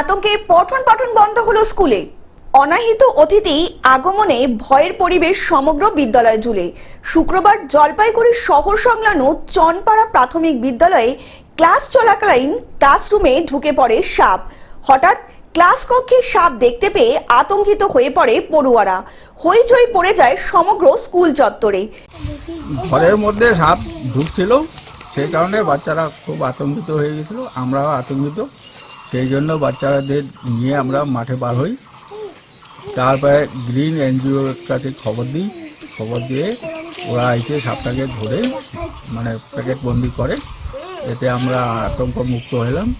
আতঙ্কে পঠন পাঠন বন্ধ হলো স্কুলে। অনাহিত অতিথি আগমনে ভয়ের পরিবেশ সমগ্র বিদ্যালয় জুড়ে। শুক্রবার জলপাইগুড়ি শহর সংলগ্ন চনপাড়া প্রাথমিক বিদ্যালয়ে ক্লাস চলাকালীন ক্লাসরুমে ঢুকে পড়ে সাপ। হঠাৎ ক্লাস কক্ষে সাপ দেখতে পেয়ে আতঙ্কিত হয়ে পড়ে পড়ুয়ারা। হইচই পড়ে যায় সমগ্র স্কুল চত্বরে। ঘরের মধ্যে সাপ ঢুকছিল, সেই কারণে বাচ্চারা খুব আতঙ্কিত হয়ে গেছিল, আমরাও আতঙ্কিত। সেই জন্য বাচ্চাদের নিয়ে আমরা মাঠে বার হই। তারপরে গ্রিন এনজিওর কাছে খবর দিই। খবর দিয়ে ওরা এসে সাপটাকে ধরে মানে প্যাকেট বন্দি করে। এতে আমরা আতঙ্ক মুক্ত হলাম।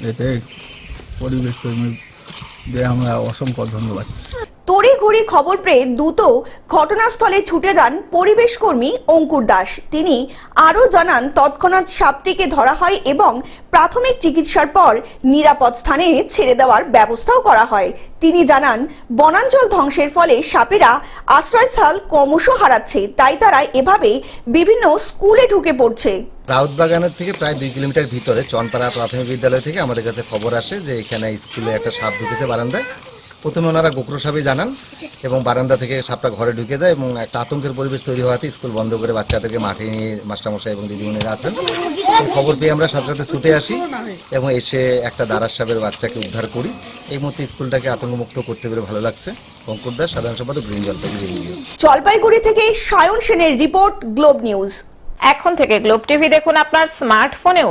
এতে পরিবেশ কর্মীদের আমরা অসংখ্য ধন্যবাদ। তড়িঘড়ি খবর পেয়ে দ্রুত ঘটনাস্থলে ছুটে যান পরিবেশ কর্মী অঙ্কুর দাস। তিনি আরও জানান, তৎক্ষণাৎ সাপটিকে ধরা হয় এবং প্রাথমিক চিকিৎসার পর নিরাপদ স্থানে ছেড়ে দেওয়ার ব্যবস্থাও করা হয়। তিনি জানান, বনাঞ্চল ধ্বংসের ফলে সাপেরা আশ্রয়স্থল ক্রমশ হারাচ্ছে, তাই তারা এভাবে বিভিন্ন স্কুলে ঢুকে পড়ছে। রাউত বাগানের থেকে প্রায় দুই কিলোমিটার ভিতরে চনপাড়া প্রাথমিক বিদ্যালয় থেকে আমাদের কাছে খবর আসে যে এখানে স্কুলে একটা সাপ ঢুকেছে বারান্দায়। প্রথমে ওনারা গোকরো সাপে জানান এবং বারান্দা থেকে সাপটা ঘরে ঢুকে যায় এবং একটা আতঙ্কের পরিবেশ তৈরি হওয়াতে স্কুল বন্ধ করে বাচ্চাদেরকে মাঠে নিয়ে মাস্টারমশাই এবং দিদিমণিরা আছেন। খবর পেয়ে আমরা সাথে সাথে ছুটে আসি এবং এসে একটা দারার সাপের বাচ্চাকে উদ্ধার করি। এই মুহূর্তে স্কুলটাকে আতঙ্কমুক্ত করতে পেরে ভালো লাগছে। অঙ্কুর দাস, সাধারণ সম্পাদক, গ্রিন জলপাইগুড়ি জলপাইগুড়ি থেকে সায়ন সেনের রিপোর্ট, গ্লোব নিউজ। এখন থেকে গ্লোব টিভি দেখুন আপনার স্মার্টফোনেও।